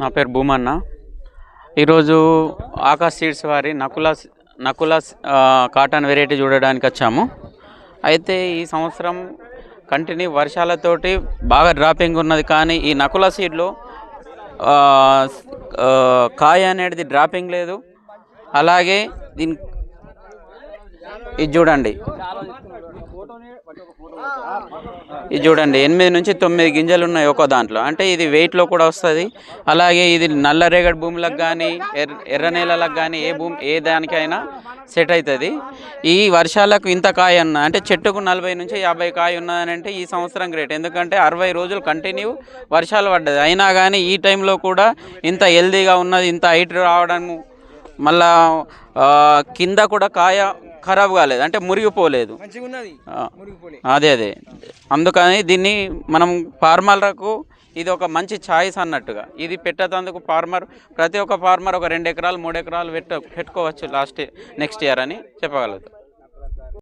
నా పేరు భూమన్న. ఈరోజు ఆకాశ్ సీడ్స్ వారి నకుల నకుల కాటన్ వెరైటీ చూడడానికి వచ్చాము. అయితే ఈ సంవత్సరం కంటిన్యూ వర్షాలతోటి బాగా డ్రాపింగ్ ఉన్నది కానీ ఈ నకుల సీడ్లో కాయ అనేది డ్రాపింగ్ లేదు. అలాగే దీని ఇది చూడండి. ఇది చూడండి ఎనిమిది నుంచి తొమ్మిది గింజలు ఉన్నాయి ఒక దాంట్లో. అంటే ఇది వెయిట్లో కూడా వస్తుంది. అలాగే ఇది నల్లరేగడి భూములకు కానీ ఎర్ర ఎర్ర నేలలకు కానీ ఏ భూమి ఏ దానికైనా సెట్ అవుతుంది ఈ వర్షాలకు ఇంత కాయ ఉన్న అంటే చెట్టుకు నలభై నుంచి యాభై కాయ ఉన్నదని అంటే ఈ సంవత్సరం గ్రేట్ ఎందుకంటే అరవై రోజులు కంటిన్యూ వర్షాలు పడ్డది. అయినా కానీ ఈ టైంలో కూడా ఇంత హెల్దీగా ఉన్నది ఇంత హైట్ రావడం మళ్ళా కింద కూడా కాయ ఖరాబ్ కాలేదు. అంటే మురిగిపోలేదు. అదే అదే. అందుకని దీన్ని మనం ఫార్మర్లకు ఇది ఒక మంచి ఛాయిస్ అన్నట్టుగా. ఇది పెట్టేందుకు ఫార్మర్ ప్రతి ఒక్క ఫార్మర్ ఒక రెండు ఎకరాలు మూడు ఎకరాలు పెట్ట పెట్టుకోవచ్చు లాస్ట్ నెక్స్ట్ ఇయర్ అని చెప్పగలుగుతాం.